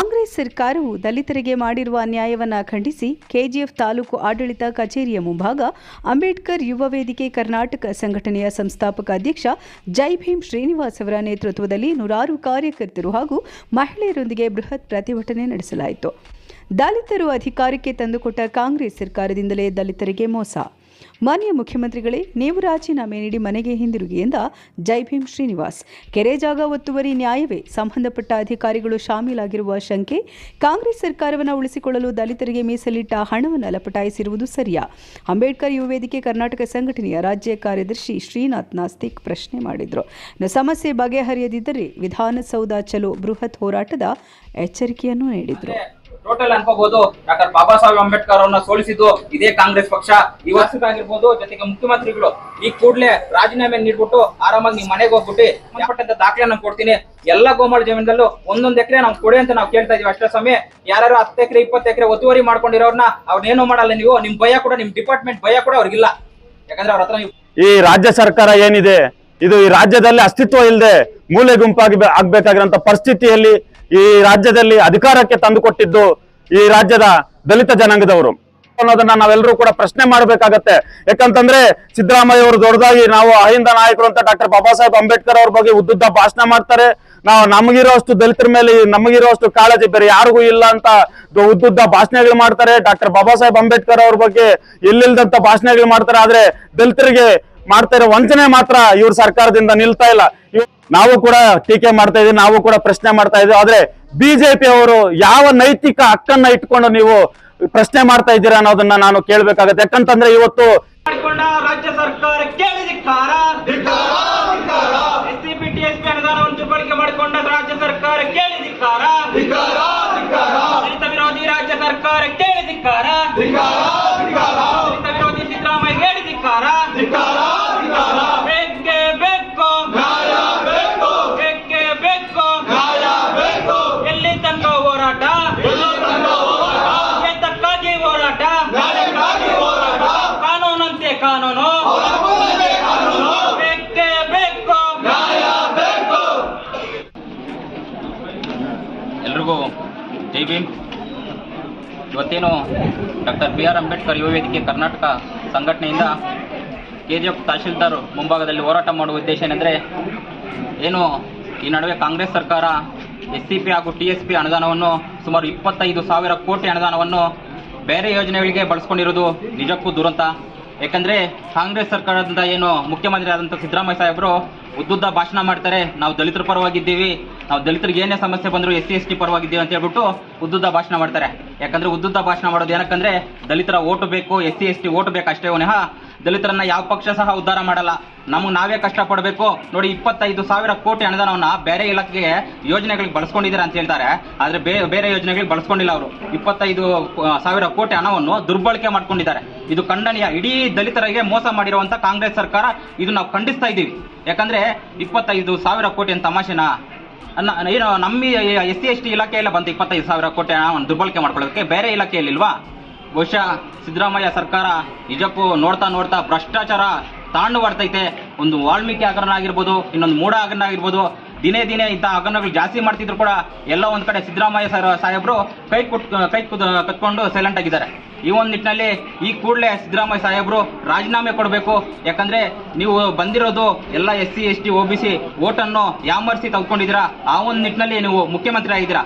ಕಾಂಗ್ರೆಸ್ ಸರ್ಕಾರವು ದಲಿತರಿಗೆ ಮಾಡಿರುವ ಅನ್ಯಾಯವನ್ನು ಖಂಡಿಸಿ ಕೆಜಿಎಫ್ ತಾಲೂಕು ಆಡಳಿತ ಕಚೇರಿಯ ಮುಂಭಾಗ ಅಂಬೇಡ್ಕರ್ ಯುವ ವೇದಿಕೆ ಕರ್ನಾಟಕ ಸಂಘಟನೆಯ ಸಂಸ್ಥಾಪಕ ಅಧ್ಯಕ್ಷ ಜೈ ಭೀಮ್ ಶ್ರೀನಿವಾಸ್ ಅವರ ನೇತೃತ್ವದಲ್ಲಿ ನೂರಾರು ಕಾರ್ಯಕರ್ತರು ಹಾಗೂ ಮಹಿಳೆಯರೊಂದಿಗೆ ಬೃಹತ್ ಪ್ರತಿಭಟನೆ ನಡೆಸಲಾಯಿತು. ದಲಿತರು ಅಧಿಕಾರಕ್ಕೆ ತಂದುಕೊಟ್ಟ ಕಾಂಗ್ರೆಸ್ ಸರ್ಕಾರದಿಂದಲೇ ದಲಿತರಿಗೆ ಮೋಸ. ಮಾನ್ಯ ಮುಖ್ಯಮಂತ್ರಿಗಳೇ, ನೀವು ರಾಜೀನಾಮೆ ನೀಡಿ ಮನೆಗೆ ಹಿಂದಿರುಗಿ ಎಂದ ಜೈಭೀಮ್ ಶ್ರೀನಿವಾಸ್. ಕೆರೆ ಜಾಗ ಒತ್ತುವರಿ ನ್ಯಾಯವೇ ಸಂಬಂಧಪಟ್ಟ ಅಧಿಕಾರಿಗಳು ಶಾಮೀಲಾಗಿರುವ ಶಂಕೆ, ಕಾಂಗ್ರೆಸ್ ಸರ್ಕಾರವನ್ನು ಉಳಿಸಿಕೊಳ್ಳಲು ದಲಿತರಿಗೆ ಮೀಸಲಿಟ್ಟ ಹಣವನ್ನು ಲಪಟಾಯಿಸಿರುವುದು ಸರಿಯಾ? ಅಂಬೇಡ್ಕರ್ ಯುವ ವೇದಿಕೆ ಕರ್ನಾಟಕ ಸಂಘಟನೆಯ ರಾಜ್ಯ ಕಾರ್ಯದರ್ಶಿ ಶ್ರೀನಾಥ್ ನಾಸ್ತಿಕ್ ಪ್ರಶ್ನೆ ಮಾಡಿದರು. ಸಮಸ್ಯೆ ಬಗೆಹರಿಯದಿದ್ದರೆ ವಿಧಾನಸೌಧ ಚಲೋ ಬೃಹತ್ ಹೋರಾಟದ ಎಚ್ಚರಿಕೆಯನ್ನು ನೀಡಿದರು. ಟೋಟಲ್ ಅನ್ಕೋಬಹುದು ಡಾಕ್ಟರ್ ಬಾಬಾ ಸಾಹೇಬ್ ಅಂಬೇಡ್ಕರ್ ಅವ್ರನ್ನ ಸೋಲಿಸಿದ್ದು ಇದೇ ಕಾಂಗ್ರೆಸ್ ಪಕ್ಷ. ಆಗಿರ್ಬೋದು, ಜೊತೆಗೆ ಮುಖ್ಯಮಂತ್ರಿಗಳು ಈ ಕೂಡಲೇ ರಾಜೀನಾಮೆ ನೀಡ್ಬಿಟ್ಟು ಆರಾಮಾಗಿ ನಿಮ್ ಮನೆಗೆ ಹೋಗ್ಬಿಟ್ಟು ಮನಪಟ್ಟಂತ ದಾಖಲೆ ನಾನು ಕೊಡ್ತೀನಿ. ಎಲ್ಲ ಗೋಮಾಳ ಜಮೀನದಲ್ಲೂ ಒಂದೊಂದ್ ಎಕರೆ ನಾವು ಕೊಡಿ ಅಂತ ನಾವು ಕೇಳ್ತಾ ಇದೀವಿ ಅಷ್ಟೇ ಸಮಯ ಯಾರು ಹತ್ತು ಎಕರೆ, ಇಪ್ಪತ್ತು ಎಕರೆ ಒತ್ತುವರಿ ಮಾಡ್ಕೊಂಡಿರೋರ್ನ ಅವ್ರನ್ನೇನು ಮಾಡಲ್ಲ ನೀವು. ನಿಮ್ ಭಯ ಕೂಡ, ನಿಮ್ ಡಿಪಾರ್ಟ್ಮೆಂಟ್ ಭಯ ಕೂಡ ಅವ್ರಿಗಿಲ್ಲ. ಯಾಕಂದ್ರೆ ಅವ್ರ ಹತ್ರ ಈ ರಾಜ್ಯ ಸರ್ಕಾರ ಏನಿದೆ? ಇದು ಈ ರಾಜ್ಯದಲ್ಲಿ ಅಸ್ತಿತ್ವ ಇಲ್ಲದೆ ಮೂಲೆ ಗುಂಪಾಗಿ ಆಗ್ಬೇಕಾಗಿರೋ ಪರಿಸ್ಥಿತಿಯಲ್ಲಿ ಈ ರಾಜ್ಯದಲ್ಲಿ ಅಧಿಕಾರಕ್ಕೆ ತಂದುಕೊಟ್ಟಿದ್ದು ಈ ರಾಜ್ಯದ ದಲಿತ ಜನಾಂಗದವರು. ಅನ್ನೋದನ್ನ ನಾವೆಲ್ಲರೂ ಕೂಡ ಪ್ರಶ್ನೆ ಮಾಡಬೇಕಾಗತ್ತೆ. ಯಾಕಂತಂದ್ರೆ ಸಿದ್ದರಾಮಯ್ಯ ಅವರು ದೊಡ್ಡದಾಗಿ ನಾವು ಅಹಿಂದ ನಾಯಕರು ಅಂತ ಡಾಕ್ಟರ್ ಬಾಬಾ ಸಾಹೇಬ್ ಅಂಬೇಡ್ಕರ್ ಅವ್ರ ಬಗ್ಗೆ ಉದ್ದುದ್ದ ಭಾಷಣ ಮಾಡ್ತಾರೆ. ನಾವು ನಮಗಿರೋಷ್ಟು ದಲಿತರ ಮೇಲೆ ನಮಗಿರೋಷ್ಟು ಕಾಳಜಿ ಬೇರೆ ಯಾರಿಗೂ ಇಲ್ಲ ಅಂತ ಉದ್ದುದ್ದ ಭಾಷಣಗಳು ಮಾಡ್ತಾರೆ. ಡಾಕ್ಟರ್ ಬಾಬಾ ಸಾಹೇಬ್ ಅಂಬೇಡ್ಕರ್ ಅವ್ರ ಬಗ್ಗೆ ಎಲ್ಲಿಲ್ದಂತ ಭಾಷಣಗಳು ಮಾಡ್ತಾರೆ. ಆದ್ರೆ ದಲಿತರಿಗೆ ಮಾಡ್ತಾ ಇರೋ ವಂಚನೆ ಮಾತ್ರ ಇವ್ರ ಸರ್ಕಾರದಿಂದ ನಿಲ್ತಾ ಇಲ್ಲ. ನಾವು ಕೂಡ ಟೀಕೆ ಮಾಡ್ತಾ ಇದೀವಿ ನಾವು ಕೂಡ ಪ್ರಶ್ನೆ ಮಾಡ್ತಾ ಇದೀವಿ ಆದ್ರೆ ಬಿಜೆಪಿ ಅವರು ಯಾವ ನೈತಿಕ ಹಕ್ಕನ್ನ ಇಟ್ಕೊಂಡು ನೀವು ಪ್ರಶ್ನೆ ಮಾಡ್ತಾ ಇದ್ದೀರಾ ಅನ್ನೋದನ್ನ ನಾನು ಕೇಳ್ಬೇಕಾಗತ್ತೆ. ಯಾಕಂತಂದ್ರೆ ಇವತ್ತು ಮಾಡಿಕೊಂಡ ರಾಜ್ಯ ಸರ್ಕಾರ ಮಾಡಿಕೊಂಡ ರಾಜ್ಯ ಸರ್ಕಾರ ಕೇಳಿದಿಕ್ಕಾರ ವಿರೋಧಿ ರಾಜ್ಯ ಸರ್ಕಾರ ಕೇಳಿದಿಕ್ಕಾರ ದಲಿತ ವಿರೋಧಿ ಸಿದ್ದರಾಮಯ್ಯ ಹೇಳಿದಿಕ್ಕಾರ ಬೇಕೇ ಬೇಕು ಬೇಕೇ ಬೇಕು ಎಲ್ಲಿ ತನಕ ಹೋರಾಟ ಎತ್ತಕ್ಕಾಗಿ ಹೋರಾಟ ಕಾನೂನಂತೆ ಕಾನೂನು ಬೇಕೇ ಬೇಕು ಎಲ್ರಿಗೂ ಜೈ ಭೀಮ್ ಇವತ್ತೇನು ಡಾಕ್ಟರ್ ಬಿ ಆರ್ ಅಂಬೇಡ್ಕರ್ ಯುವ ವೇದಿಕೆ ಕರ್ನಾಟಕ ಸಂಘಟನೆಯಿಂದ ಕೆ ಜಿ ಎಫ್ ತಹಶೀಲ್ದಾರ್ ಮುಂಭಾಗದಲ್ಲಿ ಹೋರಾಟ ಮಾಡುವ ಉದ್ದೇಶ ಏನೆಂದರೆ, ಏನು ಈ ನಡುವೆ ಕಾಂಗ್ರೆಸ್ ಸರ್ಕಾರ, ಎಸ್ ಸಿ ಪಿ ಹಾಗೂ ಟಿ ಎಸ್ ಪಿ ಅನುದಾನವನ್ನು ಸುಮಾರು ಇಪ್ಪತ್ತೈದು ಸಾವಿರ ಕೋಟಿ ಅನುದಾನವನ್ನು ಬೇರೆ ಯೋಜನೆಗಳಿಗೆ ಬಳಸ್ಕೊಂಡಿರೋದು ನಿಜಕ್ಕೂ ದುರಂತ. ಯಾಕಂದ್ರೆ ಕಾಂಗ್ರೆಸ್ ಸರ್ಕಾರದಿಂದ ಏನು ಮುಖ್ಯಮಂತ್ರಿ ಆದಂತ ಸಿದ್ದರಾಮಯ್ಯ ಸಾಹೇಬರು ಉದ್ದುದ್ದ ಭಾಷಣ ಮಾಡ್ತಾರೆ. ನಾವು ದಲಿತರ ಪರವಾಗಿದ್ದೀವಿ. ನಾವು ದಲಿತರಿಗೆ ಏನೇ ಸಮಸ್ಯೆ ಬಂದರೂ ಎಸ್ ಸಿ, ಎಸ್ ಟಿ ಪರವಾಗಿದ್ದೀವಿ ಅಂತ ಹೇಳ್ಬಿಟ್ಟು ಉದ್ದುದ್ದ ಭಾಷಣ ಮಾಡ್ತಾರೆ. ಯಾಕಂದ್ರೆ ಉದ್ದುದ್ದ ಭಾಷಣ ಮಾಡೋದು ಏನಕ್ಕಂದ್ರೆ ದಲಿತರ ಓಟು ಬೇಕು, S C, S T vote ಬೇಕು ಅಷ್ಟೇ ವಿನಃ ದಲಿತರನ್ನ ಯಾವ ಪಕ್ಷ ಸಹ ಉದ್ಧಾರ ಮಾಡಲ್ಲ. ನಮಗೆ ನಾವೇ ಕಷ್ಟಪಡಬೇಕು. ನೋಡಿ, ಇಪ್ಪತ್ತೈದು ಸಾವಿರ ಕೋಟಿ ಅನುದಾನವನ್ನ ಬೇರೆ ಇಲಾಖೆಗೆ ಯೋಜನೆಗಳಿಗೆ ಬಳಸ್ಕೊಂಡಿದ್ದೀರಾ ಅಂತ ಹೇಳ್ತಾರೆ. ಆದ್ರೆ ಬೇರೆ ಯೋಜನೆಗಳಿಗೆ ಬಳಸ್ಕೊಂಡಿಲ್ಲ ಅವರು. ಇಪ್ಪತ್ತೈದು ಸಾವಿರ ಕೋಟಿ ಹಣವನ್ನು ದುರ್ಬಳಕೆ ಮಾಡ್ಕೊಂಡಿದ್ದಾರೆ. ಇದು ಖಂಡನೀಯ. ಇಡೀ ದಲಿತರಿಗೆ ಮೋಸ ಮಾಡಿರುವಂತ ಕಾಂಗ್ರೆಸ್ ಸರ್ಕಾರ ಇದು ನಾವು ಖಂಡಿಸ್ತಾ ಇದ್ದೀವಿ. ಯಾಕಂದ್ರೆ ಇಪ್ಪತ್ತೈದು ಸಾವಿರ ಕೋಟಿ ಅಂತ ತಮಾಷೆನಾ? ಏನು, ನಮ್ಮ ಎಸ್ ಸಿ, ಎಸ್ ಟಿ ಇಲಾಖೆಯಲ್ಲ ಬಂತು ಇಪ್ಪತ್ತೈದು ಸಾವಿರ ಕೋಟಿ ಹಣವನ್ನು ದುರ್ಬಳಕೆ ಮಾಡ್ಕೊಳ್ಳೋದಕ್ಕೆ. ಬೇರೆ ಇಲಾಖೆಯಲ್ಲಿಲ್ವಾ? ಬಹುಶಃ ಸಿದ್ದರಾಮಯ್ಯ ಸರ್ಕಾರ ನಿಜಕ್ಕೂ ನೋಡ್ತಾ ನೋಡ್ತಾ ಭ್ರಷ್ಟಾಚಾರ ತಾಂಡು ಬರ್ತೈತೆ ಒಂದು ವಾಲ್ಮೀಕಿ ಹಗರಣ ಆಗಿರ್ಬೋದು, ಇನ್ನೊಂದು ಮೂಢ ಹಗರಣ ಆಗಿರ್ಬೋದು, ದಿನೇ ದಿನೇ ಇಂಥ ಹಗರಣಗಳು ಜಾಸ್ತಿ ಮಾಡ್ತಿದ್ರು ಕೂಡ ಎಲ್ಲ ಒಂದು ಕಡೆ ಸಿದ್ದರಾಮಯ್ಯ ಸರ್ ಸಾಹೇಬರು ಕೈ ಕುಟ್, ಕೈ ಕುದ್, ಕತ್ಕೊಂಡು ಸೈಲೆಂಟ್ ಆಗಿದ್ದಾರೆ. ಈ ಒಂದು ನಿಟ್ಟಿನಲ್ಲಿ ಈ ಕೂಡಲೇ ಸಿದ್ದರಾಮಯ್ಯ ಸಾಹೇಬರು ರಾಜೀನಾಮೆ ಕೊಡಬೇಕು. ಯಾಕಂದರೆ ನೀವು ಬಂದಿರೋದು ಎಲ್ಲ S C S T O B C ಓಟನ್ನು ಯಾಮರ್ಸಿ ತಗೊಂಡಿದ್ದೀರಾ ಆ ಒಂದು ನಿಟ್ಟಿನಲ್ಲಿ ನೀವು ಮುಖ್ಯಮಂತ್ರಿ ಆಗಿದ್ದೀರಾ?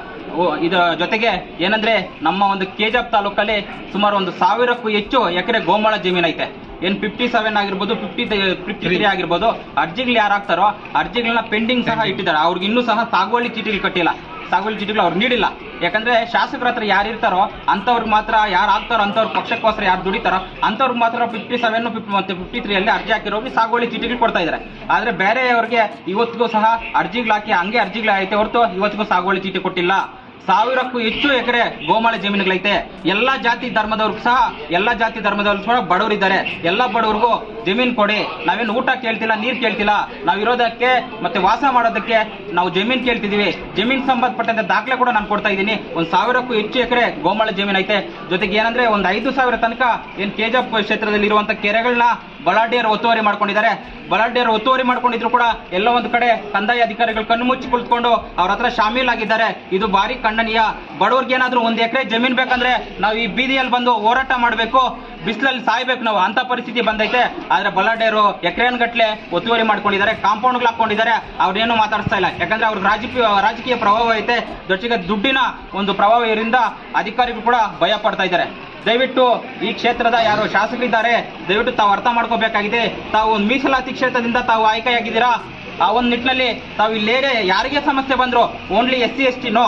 ಇದರ ಜೊತೆಗೆ ಏನಂದ್ರೆ ನಮ್ಮ ಒಂದು ಕೆಜಾಬ್ ತಾಲೂಕಲ್ಲಿ ಸುಮಾರು ಒಂದು ಸಾವಿರಕ್ಕೂ ಹೆಚ್ಚು ಎಕರೆ ಗೋಮಾಳ ಜಮೀನ್ ಐತೆ. ಏನ್ ಫಿಫ್ಟಿ ಸೆವೆನ್ ಆಗಿರ್ಬೋದು ಫಿಫ್ಟಿ ಫಿಫ್ಟಿ ತ್ರೀ ಆಗಿರ್ಬೋದು ಅರ್ಜಿಗಳು ಯಾರು ಹಾಕ್ತಾರೋ ಅರ್ಜಿಗಳನ್ನ ಪೆಂಡಿಂಗ್ ಸಹ ಇಟ್ಟಿದ್ದಾರೆ. ಅವ್ರಿಗೆ ಇನ್ನೂ ಸಹ ಸಾಗುವಳಿ ಚೀಟಿಗಳು ಕಟ್ಟಿಲ್ಲ. ಸಾಗುವಳಿ ಚೀಟಿಗಳು ಅವ್ರು ನೀಡಿಲ್ಲ. ಯಾಕಂದ್ರೆ ಶಾಸಕರ ಹತ್ರ ಯಾರು ಇರ್ತಾರೋ ಅಂಥವ್ರಿಗೆ ಮಾತ್ರ ಯಾರು ಆಗ್ತಾರೋ ಅಂಥವ್ರ ಪಕ್ಷಕ್ಕೋಸ್ಕರ ಯಾರು ದುಡಿತಾರೋ ಅಂಥವ್ರಿಗೆ ಮಾತ್ರ ಫಿಫ್ಟಿ ಸೆವೆನ್ ಮತ್ತೆ ಫಿಫ್ಟಿ ತ್ರೀ ಅಲ್ಲಿ ಅರ್ಜಿ ಹಾಕಿರೋರಿಗೆ ಸಾಗುವಳಿ ಚೀಟಿಗಳು ಕೊಡ್ತಾ ಇದ್ದಾರೆ ಆದ್ರೆ ಬೇರೆಯವ್ರಿಗೆ ಇವತ್ತಿಗೂ ಸಹ ಅರ್ಜಿಗಳು ಹಾಕಿ ಹಂಗೆ ಅರ್ಜಿಗಳು ಐತೆ ಹೊರತು ಇವತ್ತಿಗೂ ಸಾಗುವಳಿ ಚೀಟಿ ಕೊಟ್ಟಿಲ್ಲ. ಸಾವಿರಕ್ಕೂ ಹೆಚ್ಚು ಎಕರೆ ಗೋಮಾಳ ಜಮೀನುಗಳೈತೆ. ಎಲ್ಲಾ ಜಾತಿ ಧರ್ಮದವ್ರಿಗೂ ಸಹ, ಎಲ್ಲಾ ಜಾತಿ ಧರ್ಮದವ್ರು ಸಹ ಬಡವರಿದ್ದಾರೆ. ಎಲ್ಲ ಬಡವರಿಗೂ ಜಮೀನು ಕೊಡಿ. ನಾವೇನು ಊಟ ಕೇಳ್ತಿಲ್ಲ, ನೀರು ಕೇಳ್ತಿಲ್ಲ. ನಾವು ಇರೋದಕ್ಕೆ ಮತ್ತೆ ವಾಸ ಮಾಡೋದಕ್ಕೆ ನಾವು ಜಮೀನು ಕೇಳ್ತಿದೀವಿ. ಜಮೀನ್ ಸಂಬಂಧಪಟ್ಟಂತೆ ದಾಖಲೆ ಕೂಡ ನಾನು ಕೊಡ್ತಾ ಇದ್ದೀನಿ. ಒಂದು ಸಾವಿರಕ್ಕೂ ಹೆಚ್ಚು ಎಕರೆ ಗೋಮಾಳ ಜಮೀನು ಐತೆ ಜೊತೆಗೆ ಏನಂದ್ರೆ ಒಂದು ಐದು ಸಾವಿರ ತನಕ ಏನು ಕೆಜಪ್ ಕ್ಷೇತ್ರದಲ್ಲಿ ಇರುವಂತ ಕೆರೆಗಳನ್ನ ಬಲಾಢ್ಯರು ಒತ್ತುವರಿ ಮಾಡ್ಕೊಂಡಿದ್ದಾರೆ. ಬಲಾಢ್ಯರು ಒತ್ತುವರಿ ಮಾಡ್ಕೊಂಡಿದ್ರು ಕೂಡ ಎಲ್ಲ ಒಂದು ಕಡೆ ಕಂದಾಯ ಅಧಿಕಾರಿಗಳು ಕಣ್ಣು ಮುಚ್ಚಿ ಕುಳಿತುಕೊಂಡು ಅವ್ರ ಹತ್ರ ಶಾಮೀಲಾಗಿದ್ದಾರೆ. ಇದು ಭಾರಿ ಖಂಡನೀಯ. ಬಡವ್ರಿಗೆ ಏನಾದ್ರೂ ಒಂದು ಎಕರೆ ಜಮೀನ್ ಬೇಕಂದ್ರೆ ನಾವು ಈ ಬೀದಿಯಲ್ಲಿ ಬಂದು ಹೋರಾಟ ಮಾಡಬೇಕು. ಬಿಸಿಲಲ್ಲಿ ಸಾಯ್ಬೇಕು ನಾವು. ಅಂತ ಪರಿಸ್ಥಿತಿ ಬಂದೈತೆ. ಆದ್ರೆ ಬಲಾಢ್ಯರು ಎಕರೆನ್ ಗಟ್ಲೆ ಒತ್ತುವರಿ ಮಾಡ್ಕೊಂಡಿದ್ದಾರೆ. ಕಾಂಪೌಂಡ್ಗಳು ಹಾಕೊಂಡಿದ್ದಾರೆ ಅವ್ರೇನು ಮಾತಾಡಿಸ್ತಾ ಇಲ್ಲ. ಯಾಕಂದ್ರೆ ಅವ್ರ ರಾಜಕೀಯ ರಾಜಕೀಯ ಪ್ರಭಾವ ಐತೆ. ಜೊತೆಗೆ ದುಡ್ಡಿನ ಒಂದು ಪ್ರಭಾವ ಇದರಿಂದ ಅಧಿಕಾರಿಗಳು ಕೂಡ ಭಯ ಪಡ್ತಾ ಇದ್ದಾರೆ. ದಯವಿಟ್ಟು ಈ ಕ್ಷೇತ್ರದ ಯಾರು ಶಾಸಕರಿದ್ದಾರೆ, ದಯವಿಟ್ಟು ತಾವು ಅರ್ಥ ಮಾಡ್ಕೋಬೇಕಾಗಿದೆ. ತಾವು ಒಂದು ಮೀಸಲಾತಿ ಕ್ಷೇತ್ರದಿಂದ ತಾವು ಆಯ್ಕೆಯಾಗಿದ್ದೀರಾ? ಆ ಒಂದು ನಿಟ್ಟಿನಲ್ಲಿ ತಾವು ಇಲ್ಲೇನೇ ಯಾರಿಗೆ ಸಮಸ್ಯೆ ಬಂದ್ರು? Only S C S T no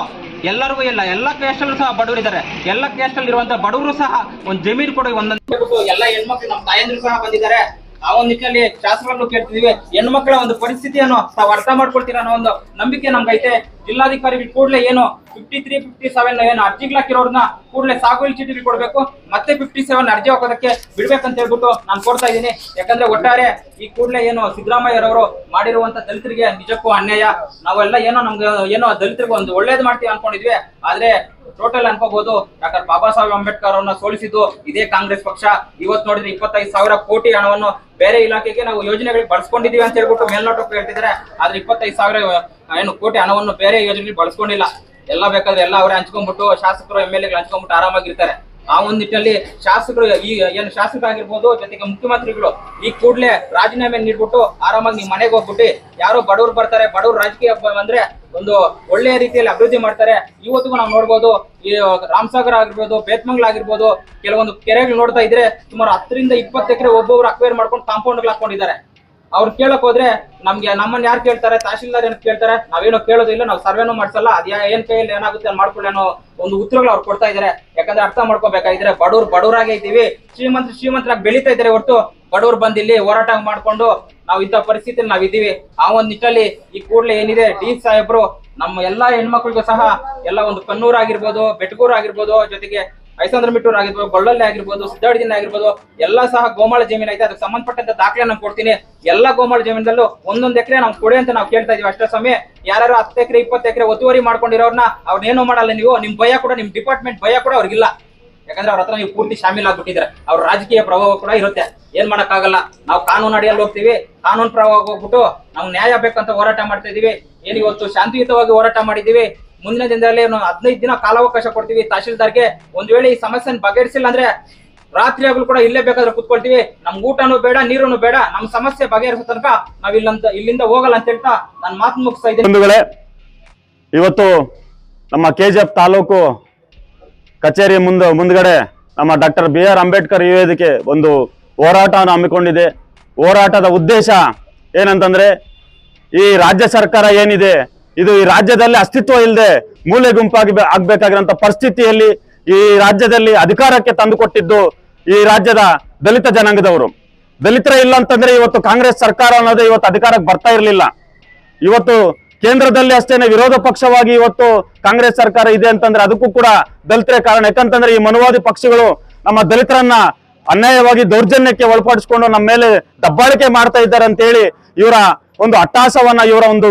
ಎಲ್ಲರಿಗೂ ಇಲ್ಲ, ಎಲ್ಲ ಕ್ಯಾಸ್ಟಲ್ಲೂ ಸಹ ಬಡವರು ಇದ್ದಾರೆ. ಎಲ್ಲ ಕ್ಯಾಸ್ಟಲ್ಲಿ ಇರುವಂತ ಬಡವರು ಸಹ ಒಂದು ಜಮೀನು ಕೊಡಿ ಒಂದೊಂದು ಎಲ್ಲ ಹೆಣ್ಮಕ್ಳು ನಮ್ಮ ತಾಯಂದ್ರು ಸಹ ಬಂದಿದ್ದಾರೆ. ಆ ಒಂದ್ ನಿಟ್ಟಿನಲ್ಲಿ ಶಾಸಕರನ್ನು ಕೇಳ್ತಿದೀವಿ ಹೆಣ್ಮಕ್ಳ ಒಂದು ಪರಿಸ್ಥಿತಿಯನ್ನು ತಾವು ಅರ್ಥ ಮಾಡ್ಕೊಳ್ತೀರ ಅನ್ನೋ ಒಂದು ನಂಬಿಕೆ ನಮ್ಗೈತೆ. ಜಿಲ್ಲಾಧಿಕಾರಿಗಳು ಕೂಡಲೇ ಏನು ಫಿಫ್ಟಿ ತ್ರೀ ಫಿಫ್ಟಿ ಸೆವೆನ್ ಏನು ಅರ್ಜಿಗಳು ಹಾಕಿರೋರ್ನ ಕೂಡಲೇ ಸಾಗುವಳಿ ಚೀಟಿಗಳು ಕೊಡಬೇಕು ಮತ್ತೆ ಫಿಫ್ಟಿ ಸೆವೆನ್ ಅರ್ಜಿ ಹಾಕೋದಕ್ಕೆ ಬಿಡ್ಬೇಕಂತ ಹೇಳ್ಬಿಟ್ಟು ನಾನು ಕೊಡ್ತಾ ಇದ್ದೀನಿ. ಯಾಕಂದ್ರೆ ಒಟ್ಟಾರೆ ಈ ಕೂಡಲೇ ಏನು ಸಿದ್ದರಾಮಯ್ಯರವರು ಮಾಡಿರುವಂತ ದಲಿತರಿಗೆ ನಿಜಕ್ಕೂ ಅನ್ಯಾಯ. ನಾವೆಲ್ಲ ಏನೋ ನಮ್ಗೆ ಏನೋ ದಲಿತರಿಗೆ ಒಂದು ಒಳ್ಳೇದು ಮಾಡ್ತೀವಿ ಅನ್ಕೊಂಡಿದ್ವಿ. ಆದ್ರೆ ಟೋಟಲ್ ಅನ್ಕೋಬಹುದು ಡಾಕ್ಟರ್ ಬಾಬಾ ಸಾಹೇಬ್ ಅಂಬೇಡ್ಕರ್ ಅವರನ್ನ ಸೋಲಿಸಿದ್ದು ಇದೇ ಕಾಂಗ್ರೆಸ್ ಪಕ್ಷ. ಇವತ್ತು ನೋಡಿದ್ರೆ ಇಪ್ಪತ್ತೈದು ಸಾವಿರ ಕೋಟಿ ಹಣವನ್ನು ಬೇರೆ ಇಲಾಖೆಗೆ ನಾವು ಯೋಜನೆಗಳಿಗೆ ಬಳಸ್ಕೊಂಡಿದೀವಿ ಅಂತ ಹೇಳ್ಬಿಟ್ಟು ಮೇಲ್ನೋಟಕ್ಕೆ ಹೇಳ್ತಿದ್ರೆ ಆದ್ರೆ ಇಪ್ಪತ್ತೈದು ಸಾವಿರ ಏನು ಕೋಟಿ ಹಣವನ್ನು ಬೇರೆ ಯೋಜನೆಗಳು ಬಳಸ್ಕೊಂಡಿಲ್ಲ. ಎಲ್ಲ ಬೇಕಾದ್ರೆ ಎಲ್ಲ ಅವರೇ ಹಂಚ್ಕೊಂಡ್ಬಿಟ್ಟು ಶಾಸಕರು ಎಂ ಎಲ್ ಎಗಳು ಹಂಚ್ಕೊಂಡ್ಬಿಟ್ಟು ಆರಾಮಾಗಿರ್ತಾರೆ. ಆ ಒಂದು ನಿಟ್ಟಿನಲ್ಲಿ ಶಾಸಕರು ಈ ಏನು ಶಾಸಕರಾಗಿರ್ಬೋದು, ಜೊತೆಗೆ ಮುಖ್ಯಮಂತ್ರಿಗಳು ಈ ಕೂಡಲೇ ರಾಜೀನಾಮೆ ನೀಡ್ಬಿಟ್ಟು ಆರಾಮಾಗಿ ನೀವು ಮನೆಗೆ ಹೋಗ್ಬಿಟ್ಟು ಯಾರೋ ಬಡವರು ಬರ್ತಾರೆ, ಬಡವರು ರಾಜಕೀಯ ಅಂದ್ರೆ ಒಂದು ಒಳ್ಳೆಯ ರೀತಿಯಲ್ಲಿ ಅಭಿವೃದ್ಧಿ ಮಾಡ್ತಾರೆ. ಇವತ್ತಿಗೂ ನಾವು ನೋಡ್ಬೋದು, ಈ ರಾಮಸಾಗರ ಆಗಿರ್ಬೋದು, ಬೇತ್ಮಂಗ್ಲ ಆಗಿರ್ಬೋದು, ಕೆಲವೊಂದು ಕೆರೆಗಳು ನೋಡ್ತಾ ಇದ್ರೆ ಸುಮಾರು ಹತ್ತರಿಂದ ಇಪ್ಪತ್ತು ಎಕರೆ ಒಬ್ಬೊಬ್ರು ಅಕ್ವೇರ್ ಮಾಡ್ಕೊಂಡು ಕಾಂಪೌಂಡ್ ಹಾಕೊಂಡಿದ್ದಾರೆ. ಅವ್ರು ಕೇಳಕ್ ಹೋದ್ರೆ ನಮ್ಗೆ ನಮ್ಮನ್ನ ಯಾರು ಕೇಳ್ತಾರೆ? ತಹಶೀಲ್ದಾರ್ ಏನ್ ಕೇಳ್ತಾರೆ? ನಾವೇನೋ ಕೇಳೋದಿಲ್ಲ, ನಾವು ಸರ್ವೇನೂ ಮಾಡ್ಸಲ್ಲ. ಅದ್ ಏನ್ ಕೈಯಲ್ಲಿ ಏನಾಗುತ್ತೆ ಅಂತ ಮಾಡ್ಕೊಳ್ಳಿ ಅನ್ನೋ ಒಂದು ಉತ್ತರಗಳು ಅವ್ರು ಕೊಡ್ತಾ ಇದಾರೆ. ಯಾಕಂದ್ರೆ ಅರ್ಥ ಮಾಡ್ಕೋಬೇಕಾಗಿದ್ರೆ ಬಡವ್ರು ಬಡವರಾಗೇ ಇದ್ದೀವಿ. ಶ್ರೀಮಂತ ಶ್ರೀಮಂತರಾಗಿ ಬೆಳೀತಾ ಇದ್ದಾರೆ ಹೊರತು ಬಡವ್ರು ಬಂದು ಇಲ್ಲಿ ಹೋರಾಟ ಮಾಡ್ಕೊಂಡು ನಾವು ಇಂಥ ಪರಿಸ್ಥಿತಿಯಲ್ಲಿ ನಾವ್ ಇದೀವಿ ಆ ಒಂದ್ ನಿಟ್ಟಲ್ಲಿ ಈ ಕೂಡಲೇ ಏನಿದೆ, ಡಿ ಸಾಹೇಬ್ರು ನಮ್ಮ ಎಲ್ಲಾ ಹೆಣ್ಮಕ್ಳಿಗೂ ಸಹ ಎಲ್ಲ ಒಂದು ಕಣ್ಣೂರ್ ಆಗಿರ್ಬೋದು, ಬೆಟಗೂರ್ ಆಗಿರ್ಬೋದು, ಜೊತೆಗೆ ಐಸಂದ್ರ ಮಿಟ್ಟೂರ್ ಆಗಿರ್ಬೋದು ಗೊಳ್ಳಲ್ಲಿ ಆಗಿರ್ಬೋದು ಸಿದ್ದಾಡಿನ ಆಗಿರ್ಬೋದು, ಎಲ್ಲ ಸಹ ಗೋಮಾಳ ಜಮೀನ್ ಐತೆ. ಅದಕ್ಕೆ ಸಂಬಂಧಪಟ್ಟಂತ ದಾಖಲೆ ನಾನು ಕೊಡ್ತೀನಿ. ಎಲ್ಲ ಗೋಮಾಳ ಜಮೀನಲ್ಲೂ ಒಂದೊಂದು ಎಕರೆ ನಾವು ಕೊಡಿ ಅಂತ ನಾವು ಕೇಳ್ತಾ ಇದೀವಿ ಅಷ್ಟೇ ಸಮಯ ಯಾರು ಹತ್ತು ಎಕರೆ, ಇಪ್ಪತ್ತು ಎಕರೆ ಒತ್ತುವರಿ ಮಾಡ್ಕೊಂಡಿರೋರ್ನ ಅವ್ರನ್ನೇನು ಮಾಡಲ್ಲ ನೀವು. ನಿಮ್ ಭಯ ಕೂಡ, ನಿಮ್ ಡಿಪಾರ್ಟ್ಮೆಂಟ್ ಭಯ ಕೂಡ ಅವ್ರಿಗಿಲ್ಲ. ಯಾಕಂದ್ರೆ ಅವ್ರ ಹತ್ರ ನೀವು ಪೂರ್ತಿ ಶಾಮೀಲ್ ಆಗ್ಬಿಟ್ಟಿದ್ರೆ ಅವ್ರ ರಾಜಕೀಯ ಪ್ರಭಾವ ಕೂಡ ಇರುತ್ತೆ. ಏನ್ ಮಾಡಕ್ಕಾಗಲ್ಲ. ನಾವು ಕಾನೂನು ಅಡಿಯಲ್ಲಿ ಹೋಗ್ತೀವಿ. ಕಾನೂನು ಪ್ರಭಾವ ಹೋಗ್ಬಿಟ್ಟು ನಾವು ನ್ಯಾಯ ಬೇಕಂತ ಹೋರಾಟ ಮಾಡ್ತಾ ಇದೀವಿ. ಏನ್ ಇವತ್ತು ಶಾಂತಿಯುತವಾಗಿ ಹೋರಾಟ ಮಾಡಿದೀವಿ ಮುಂದಿನ ದಿನದಲ್ಲಿ ಹದಿನೈದು ದಿನ ಕಾಲಾವಕಾಶ ಕೊಡ್ತೀವಿ. ತಹಶೀಲ್ದಾರ್ಗೆ ಒಂದ್ ವೇಳೆ ಈ ಸಮಸ್ಯೆನ ಬಗೆಹರಿಸಿಲ್ಲ ಅಂದ್ರೆ ರಾತ್ರಿ ಆಗಲು ಕೂಡ ಇಲ್ಲೇ ಬೇಕಾದ್ರೆ ಕುತ್ಕೊಳ್ತೀವಿ. ನಮ್ಗೆ ಊಟನೂ ಬೇಡ ನೀರನ್ನು ಬೇಡ. ನಮ್ಮ ಸಮಸ್ಯೆ ಬಗೆಹರಿಸೋ ತನಕ ನಾವ್ ಇಲ್ಲಂತ, ಇಲ್ಲಿಂದ ಹೋಗಲ್ಲ ಅಂತ ಹೇಳ್ತಾ ನಾನು ಮಾತು ಮುಗಿಸ್ತಾ ಇದ್ದೀನಿ. ಇವತ್ತು ನಮ್ಮ ಕೆ ಜಿ ಎಫ್ ತಾಲೂಕು ಕಚೇರಿ ಮುಂದೆ, ಮುಂದ್ಗಡೆ ನಮ್ಮ ಡಾಕ್ಟರ್ ಬಿ ಆರ್ ಅಂಬೇಡ್ಕರ್ ಯುವೇದಿಕೆ ಒಂದು ಹೋರಾಟವನ್ನು ಹಮ್ಮಿಕೊಂಡಿದೆ. ಹೋರಾಟದ ಉದ್ದೇಶ ಏನಂತಂದ್ರೆ ಈ ರಾಜ್ಯ ಸರ್ಕಾರ ಏನಿದೆ ಇದು ಈ ರಾಜ್ಯದಲ್ಲಿ ಅಸ್ತಿತ್ವ ಇಲ್ಲದೆ ಮೂಲೆ ಗುಂಪಾಗಿ ಆಗ್ಬೇಕಾಗಿರೋಂಥ ಪರಿಸ್ಥಿತಿಯಲ್ಲಿ ಈ ರಾಜ್ಯದಲ್ಲಿ ಅಧಿಕಾರಕ್ಕೆ ತಂದುಕೊಟ್ಟಿದ್ದು ಈ ರಾಜ್ಯದ ದಲಿತ ಜನಾಂಗದವರು. ದಲಿತರ ಇಲ್ಲ ಅಂತಂದ್ರೆ ಇವತ್ತು ಕಾಂಗ್ರೆಸ್ ಸರ್ಕಾರ ಅನ್ನೋದು ಇವತ್ತು ಅಧಿಕಾರಕ್ಕೆ ಬರ್ತಾ ಇರಲಿಲ್ಲ. ಇವತ್ತು ಕೇಂದ್ರದಲ್ಲಿ ಅಷ್ಟೇನೆ ವಿರೋಧ ಪಕ್ಷವಾಗಿ ಇವತ್ತು ಕಾಂಗ್ರೆಸ್ ಸರ್ಕಾರ ಇದೆ ಅಂತಂದ್ರೆ ಅದಕ್ಕೂ ಕೂಡ ದಲಿತರೇ ಕಾರಣ. ಯಾಕಂತಂದ್ರೆ ಈ ಮನುವಾದಿ ಪಕ್ಷಗಳು ನಮ್ಮ ದಲಿತರನ್ನ ಅನ್ಯಾಯವಾಗಿ ದೌರ್ಜನ್ಯಕ್ಕೆ ಒಳಪಡಿಸಿಕೊಂಡು ನಮ್ಮ ಮೇಲೆ ದಬ್ಬಾಳಿಕೆ ಮಾಡ್ತಾ ಇದ್ದಾರೆ ಅಂತೇಳಿ ಇವರ ಒಂದು ಅಟ್ಟಾಸವನ್ನ ಇವರ ಒಂದು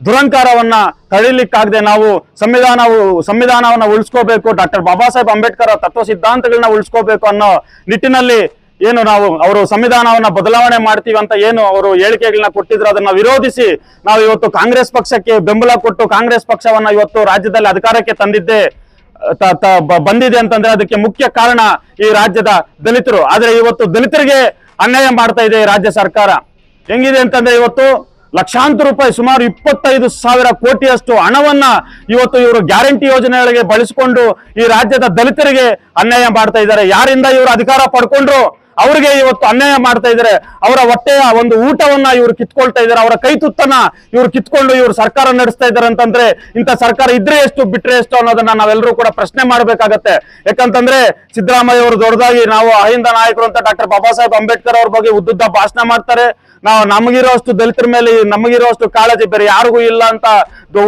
ದುರಂಕಾರವನ್ನ ತಳಿಲಿಕ್ಕಾಗದೆ ನಾವು ಸಂವಿಧಾನವು, ಸಂವಿಧಾನವನ್ನ ಉಳಿಸ್ಕೋಬೇಕು. ಡಾಕ್ಟರ್ ಬಾಬಾ ಸಾಹೇಬ್ ಅಂಬೇಡ್ಕರ್ ತತ್ವ ಸಿದ್ಧಾಂತಗಳನ್ನ ಉಳಿಸ್ಕೋಬೇಕು ಅನ್ನೋ ನಿಟ್ಟಿನಲ್ಲಿ ಏನು ನಾವು, ಅವರು ಸಂವಿಧಾನವನ್ನ ಬದಲಾವಣೆ ಮಾಡ್ತೀವಿ ಅಂತ ಏನು ಅವರು ಹೇಳಿಕೆಗಳನ್ನ ಕೊಟ್ಟಿದ್ರು, ಅದನ್ನ ವಿರೋಧಿಸಿ ನಾವು ಇವತ್ತು ಕಾಂಗ್ರೆಸ್ ಪಕ್ಷಕ್ಕೆ ಬೆಂಬಲ ಕೊಟ್ಟು ಕಾಂಗ್ರೆಸ್ ಪಕ್ಷವನ್ನ ಇವತ್ತು ರಾಜ್ಯದಲ್ಲಿ ಅಧಿಕಾರಕ್ಕೆ ತಂದಿದ್ದೆ ಬಂದಿದೆ ಅಂತಂದ್ರೆ ಅದಕ್ಕೆ ಮುಖ್ಯ ಕಾರಣ ಈ ರಾಜ್ಯದ ದಲಿತರು. ಆದ್ರೆ ಇವತ್ತು ದಲಿತರಿಗೆ ಅನ್ಯಾಯ ಮಾಡ್ತಾ ಇದೆ ರಾಜ್ಯ ಸರ್ಕಾರ. ಹೆಂಗಿದೆ ಅಂತಂದ್ರೆ ಇವತ್ತು ಲಕ್ಷಾಂತರ ರೂಪಾಯಿ ಸುಮಾರು ಇಪ್ಪತ್ತೈದು ಸಾವಿರ ಕೋಟಿಯಷ್ಟು ಹಣವನ್ನ ಇವತ್ತು ಇವರು ಗ್ಯಾರಂಟಿ ಯೋಜನೆಗಳಿಗೆ ಬಳಸಿಕೊಂಡು ಈ ರಾಜ್ಯದ ದಲಿತರಿಗೆ ಅನ್ಯಾಯ ಮಾಡ್ತಾ ಇದ್ದಾರೆ. ಯಾರಿಂದ ಇವರು ಅಧಿಕಾರ ಪಡ್ಕೊಂಡ್ರು? ಅವರಿಗೆ ಇವತ್ತು ಅನ್ಯಾಯ ಮಾಡ್ತಾ ಇದ್ದಾರೆ. ಅವರ ಹೊಟ್ಟೆಯ ಒಂದು ಊಟವನ್ನ ಇವರು ಕಿತ್ಕೊಳ್ತಾ ಇದ್ದಾರೆ. ಅವರ ಕೈ ತುತ್ತನ್ನ ಇವರು ಕಿತ್ಕೊಂಡು ಇವರು ಸರ್ಕಾರ ನಡೆಸ್ತಾ ಇದ್ದಾರೆ ಅಂತಂದ್ರೆ ಇಂಥ ಸರ್ಕಾರ ಇದ್ರೆ ಎಷ್ಟು, ಬಿಟ್ರೆ ಎಷ್ಟು ಅನ್ನೋದನ್ನ ನಾವೆಲ್ಲರೂ ಕೂಡ ಪ್ರಶ್ನೆ ಮಾಡಬೇಕಾಗತ್ತೆ. ಯಾಕಂತಂದ್ರೆ ಸಿದ್ದರಾಮಯ್ಯ ಅವರು ದೊಡ್ಡದಾಗಿ ನಾವು ಅಹಿಂದ ನಾಯಕರು ಅಂತ ಡಾಕ್ಟರ್ ಬಾಬಾ ಸಾಹೇಬ್ ಅಂಬೇಡ್ಕರ್ ಅವ್ರ ಬಗ್ಗೆ ಉದ್ದುದ್ದ ಭಾಷಣ ಮಾಡ್ತಾರೆ. ನಾವು ನಮಗಿರೋಷ್ಟು ದಲಿತರ ಮೇಲೆ ನಮಗಿರೋಷ್ಟು ಕಾಳಜಿ ಬೇರೆ ಯಾರಿಗೂ ಇಲ್ಲ ಅಂತ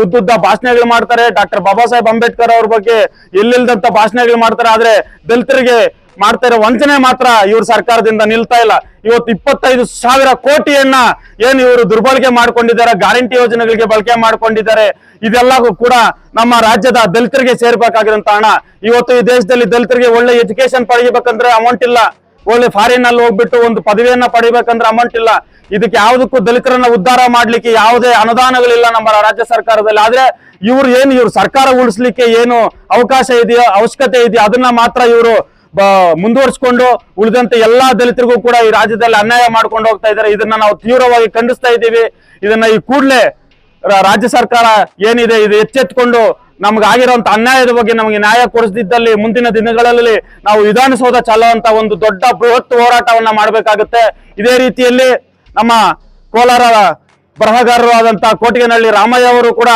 ಉದ್ದುದ್ದ ಭಾಷಣಗಳು ಮಾಡ್ತಾರೆ. ಡಾಕ್ಟರ್ ಬಾಬಾ ಸಾಹೇಬ್ ಅಂಬೇಡ್ಕರ್ ಅವ್ರ ಬಗ್ಗೆ ಎಲ್ಲಿಲ್ದಂತ ಭಾಷಣಗಳು ಮಾಡ್ತಾರೆ. ಆದ್ರೆ ದಲಿತರಿಗೆ ಮಾಡ್ತಾ ಇರೋ ವಂಚನೆ ಮಾತ್ರ ಇವ್ರ ಸರ್ಕಾರದಿಂದ ನಿಲ್ತಾ ಇಲ್ಲ. ಇವತ್ತು ಇಪ್ಪತ್ತೈದು ಸಾವಿರ ಕೋಟಿಯನ್ನ ಏನ್ ಇವರು ದುರ್ಬಳಕೆ ಮಾಡ್ಕೊಂಡಿದ್ದಾರೆ, ಗ್ಯಾರಂಟಿ ಯೋಜನೆಗಳಿಗೆ ಬಳಕೆ ಮಾಡ್ಕೊಂಡಿದ್ದಾರೆ. ಇದೆಲ್ಲವೂ ಕೂಡ ನಮ್ಮ ರಾಜ್ಯದ ದಲಿತರಿಗೆ ಸೇರ್ಬೇಕಾಗಿರೋ ಹಣ. ಇವತ್ತು ಈ ದೇಶದಲ್ಲಿ ದಲಿತರಿಗೆ ಒಳ್ಳೆ ಎಜುಕೇಶನ್ ಪಡೆಯಬೇಕಂದ್ರೆ ಅಮೌಂಟ್ ಇಲ್ಲ. ಒಳ್ಳೆ ಫಾರಿನ್ ಅಲ್ಲಿ ಹೋಗ್ಬಿಟ್ಟು ಒಂದು ಪದವಿಯನ್ನ ಪಡಿಬೇಕಂದ್ರೆ ಅಮೌಂಟ್ ಇಲ್ಲ. ಇದಕ್ಕೆ ಯಾವುದಕ್ಕೂ ದಲಿತರನ್ನ ಉದ್ಧಾರ ಮಾಡ್ಲಿಕ್ಕೆ ಯಾವುದೇ ಅನುದಾನಗಳಿಲ್ಲ ನಮ್ಮ ರಾಜ್ಯ ಸರ್ಕಾರದಲ್ಲಿ. ಆದ್ರೆ ಇವ್ರು ಏನು, ಇವ್ರು ಸರ್ಕಾರ ಉಳಿಸ್ಲಿಕ್ಕೆ ಏನು ಅವಕಾಶ ಇದೆಯೋ, ಅವಶ್ಯಕತೆ ಇದೆಯೋ, ಅದನ್ನ ಮಾತ್ರ ಇವರು ಮುಂದುವರ್ಸ್ಕೊಂಡು ಉಳಿದಂತೆ ಎಲ್ಲಾ ದಲಿತರಿಗೂ ಕೂಡ ಈ ರಾಜ್ಯದಲ್ಲಿ ಅನ್ಯಾಯ ಮಾಡ್ಕೊಂಡು ಹೋಗ್ತಾ ಇದ್ದಾರೆ. ಇದನ್ನ ನಾವು ತೀವ್ರವಾಗಿ ಖಂಡಿಸ್ತಾ ಇದ್ದೀವಿ. ಇದನ್ನ ಈ ಕೂಡಲೇ ರಾಜ್ಯ ಸರ್ಕಾರ ಏನಿದೆ ಇದು ಎಚ್ಚೆತ್ಕೊಂಡು ನಮ್ಗೆ ಆಗಿರುವಂತ ಅನ್ಯಾಯದ ಬಗ್ಗೆ ನಮಗೆ ನ್ಯಾಯ ಕೊಡಿಸದಿದ್ದಲ್ಲಿ ಮುಂದಿನ ದಿನಗಳಲ್ಲಿ ನಾವು ವಿಧಾನಸೌಧ ಚಲುವಂತ ಒಂದು ದೊಡ್ಡ ಬೃಹತ್ ಹೋರಾಟವನ್ನ ಮಾಡಬೇಕಾಗುತ್ತೆ. ಇದೇ ರೀತಿಯಲ್ಲಿ ನಮ್ಮ ಕೋಲಾರ ಬರಹಗಾರರು ಆದಂತ ಕೋಟಿಗೆನಹಳ್ಳಿ ರಾಮಯ್ಯ ಅವರು ಕೂಡ